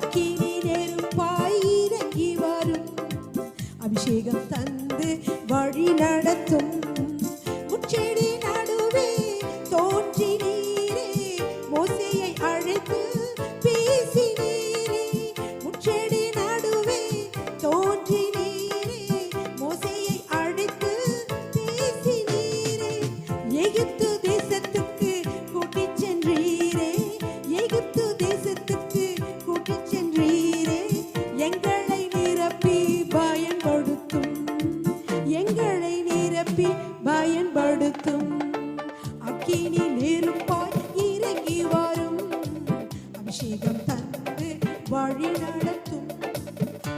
அக்கினி நெருப்பாய் இறங்கி வரும். அபிஷேகம் தந்து வழி நடத்தும் அது வழி நடத்தும்.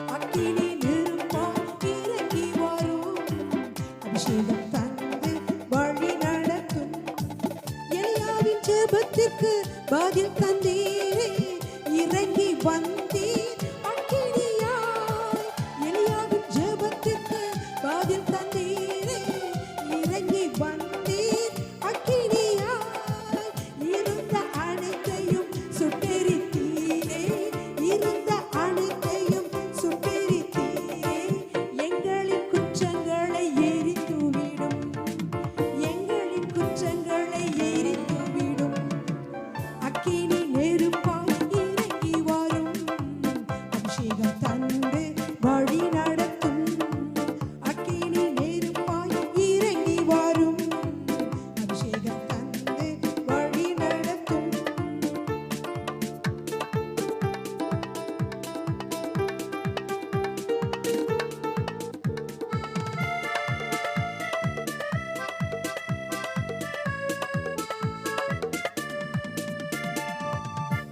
அக்கினி நிரும்பா இறங்கி வரும். அபிஷேகம் தந்து வழி நடத்தும். எல்லாவின் பதில் தந்தீரே இறங்கி வந்தீர்.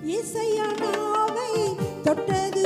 இசையனாவை தொட்டது